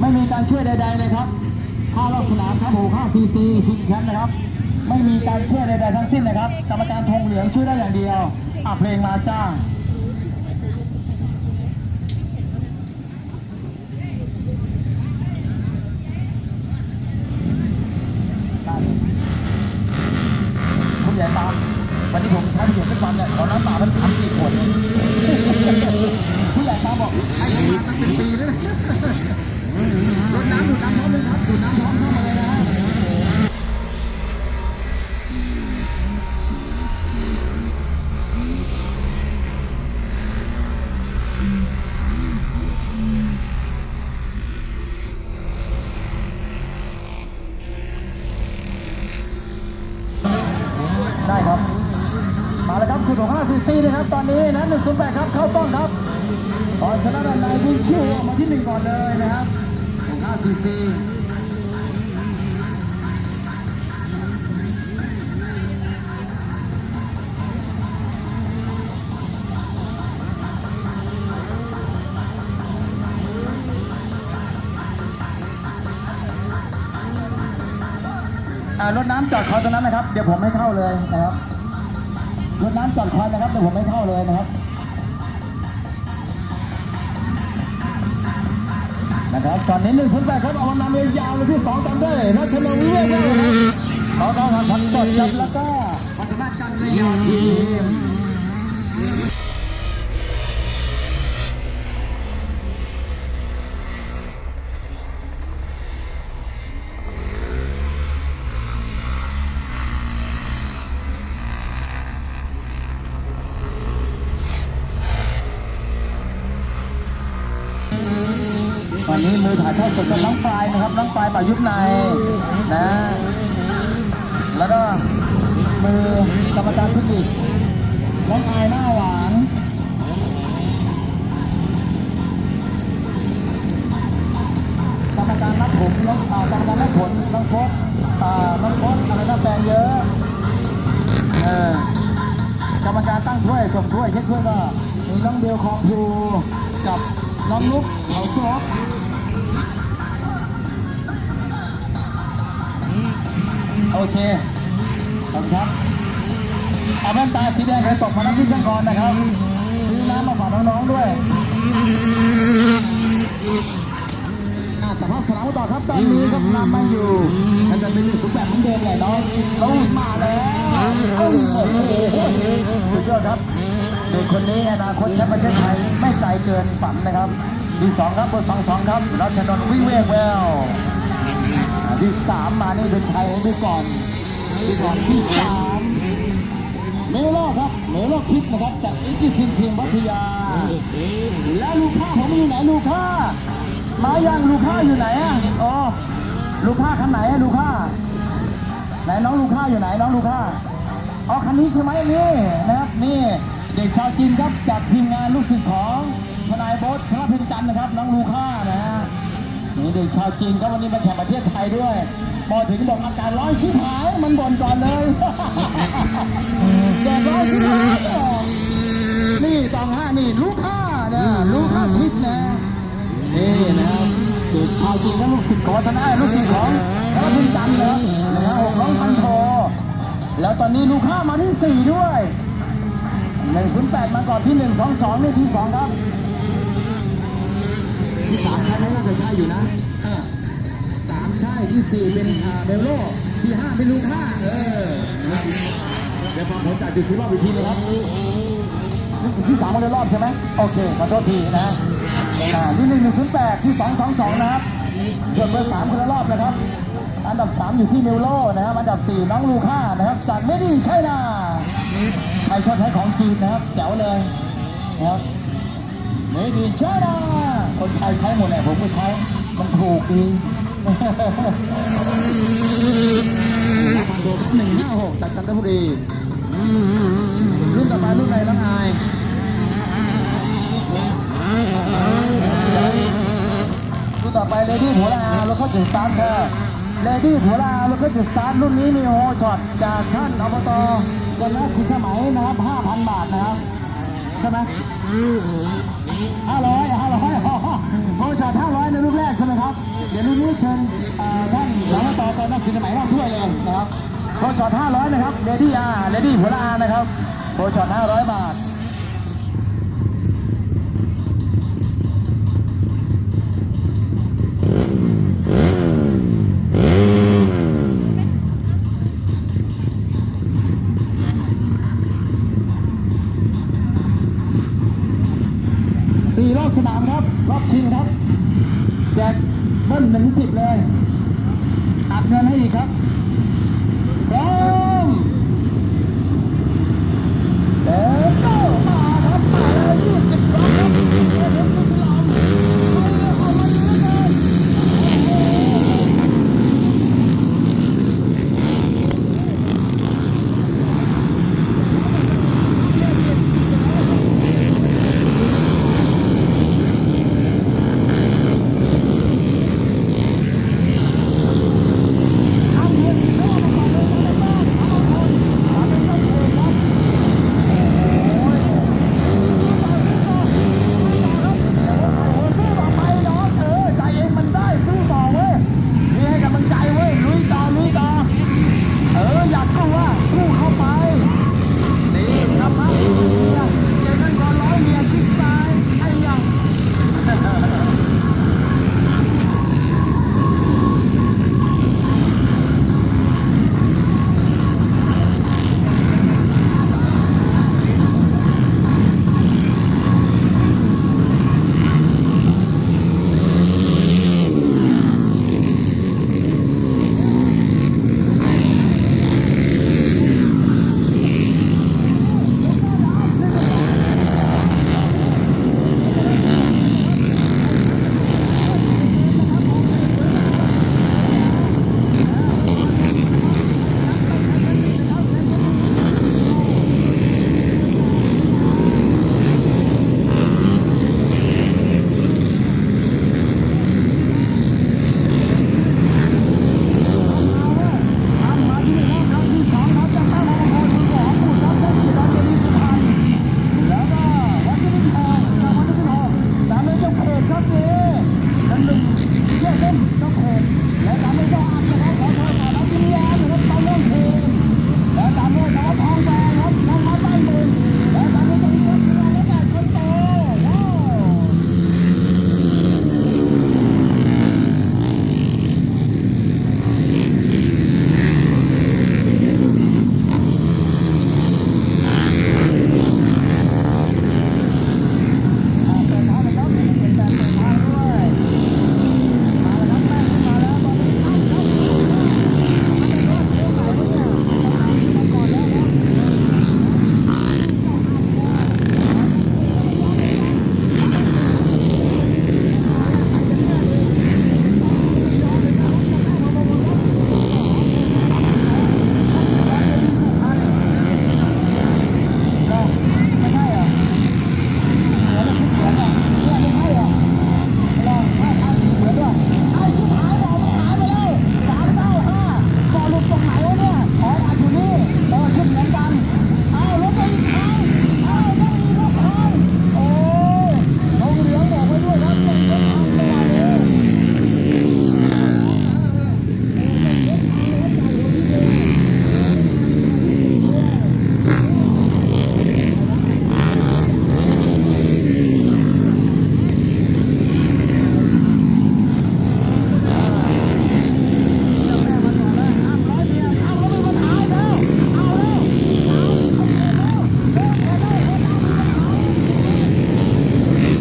ไม่มีการช่วยใดๆเลยครับข้ารอบสนามครับผมข้าซีซีชิงแชมป์นะครับ ไม่มีการช่วยใดๆทั้งสิ้นนะครับ กรรมการธงเหลืองช่วยได้อย่างเดียวอะเพลงมาจ้า 105cc นะครับ ตอนนี้นะ108ครับ เข้าป้องครับตอนชนะด้านในวิ่งชิวออกมาที่หนึ่งก่อนเลยนะครับ5 cc รถน้ำจอดเขาตรงนั้นนะครับ เดี๋ยวผมให้เข้าเลยนะครับ รถน้ำจอดควันะครับแต่ผมไม่เข้าเลยนะครับนะครับตอนนี้หนึ่งคนแปดครับเอานำเลยยาวเลยที่สองตามด้วยรัชนนท์วิเวกได้ครับเขาต้องทำพันสดครับแล้วก็พัฒนาจันทร์เลยยาวที นนี้มือถ่ายทอดสดกับน้องปลายนะครับ น้องปลายป่ายุบในนะ แล้วก็มือกรรมการทคนิคน้องอายหน้าหวานกรรมการนัดผมน้องอ่ากรรมการนัดผลน้องโค้ดอ่าน้องโค้ดอะไรนะแฟนเยอะเออกรรมการตั้งถ้วยส่งถ้วยเช็คถ้วยก็มีน้องเดียวคองภูกับน้องนุ๊กเขาโจ๊ก โอเค ขอบคุณครับ เอาแว่นตาสีแดงใครตกมาน้ำพริกกันก่อนนะครับ ซื้อน้ำมาฝากน้องๆด้วยแต่ภาพสนามต่อครับตอนนี้ครับนำมาอยู่มันจะเป็นหนึ่งสุดแบบเหมือนเดิมแหละน้องเรามาแล้วโอ้โหสุดยอดครับเด็กคนนี้อนาคตแชมป์ประเทศไทยไม่ไกลเกินฝันนะครับที่สองครับเบอร์สองสองครับรัชนนท์วิเวกแวว ที่สามมานี่เป็นไทยดูก่อนดูก่อนที่สามเมโลครับเมโลคิดนะครับจากอิจิซินทีมพัทยา แล้วลูก้าผมอยู่ไหนลูก้ามายังลูก้าอยู่ไหนอะอ๋อลูก้าคันไหนลูก้าไหนน้องลูก้าอยู่ไหนน้องลูก้าอ๋อคันนี้ใช่ไหมนี่นะครับนี่เด็กชาวจีนครับจากทีมงานลูกศิษย์ของทนายบ๊ทพระเพ็ญจันทร์นะครับน้องลูก้านะฮะ นี่เด็กชาวจีนครับวันนี้มาแข่งประเทศไทยด้วยพอถึงบอกอากาศร้อนชิบหายมันบ่นก่อนเลยแดดร้อนชิบหายนี่สองห้านี่ลูก้านะลูก้าคิดนะนี่นะเด็กชาวจีนและลูกศิษย์ของวัฒนาลูกศิษย์ของพระพุทธจันทร์นะนะหกน้องพันโทแล้วตอนนี้ลูกค้ามาที่สี่ด้วยหนึ่งศูนย์แปดมาก่อนที่หนึ่งสองสองนี่ที่สองครับ ที่สามใช่ไหมน่าจะใช่อยู่นะอ่าสามใช่ที่สี่เป็นอ่าเบลโลที่ห้าเป็นลูกค้าเออเดี๋ยวฟังผลจากจุดที่รอบอีกทีนะครับที่สามคนละรอบใช่ไหมโอเคขอโทษทีนะอ่าที่หนึ่งหนึ่งศูนย์แปดที่สองสองสองนะครับส่วนเบอร์สามคนละรอบนะครับ อันดับสามอยู่ที่มิวโลนะครับอันดับสี่น้องลูค่านะครับจากเมดินไชน่าใครชอบใช้ของจีนนะครับแจ๋วเลยนะครับเมดินไชน่า คนไทยใช้หมดแหละผมก็ใช้ มันถูกดีหนึ่งห้าหกจากจันทบุรี รุ่นต่อไปรุ่นไหนน้องอายรุ่นต่อไปเลดี้หัวลาแล้วก็จุดสตาร์ทค่ะเลดี้หัวลาแล้วก็จุดสตาร์ทรุ่นนี้มีโอช็อตจากท่านอบตวันละคุณสมัยนะครับ5,000บาทนะครับ ใช่ไหมห้าร้อยห้าร้อย โอช็อตห้าร้อยดี๋ยวรุ่นนี้เชิญท่านสามต่อไปนักสินสมัยรอบถ้วยเลยนะครับโปรช็อต500 นะครับเลดี้อาร์เลดี้หัวละอานะครับโปรช็อต500 บาทสี่รอบสนามครับ รอบชิงครับ แจกเบิ้ลหนึ่งสิบเลยอัดเงินให้อีกครับ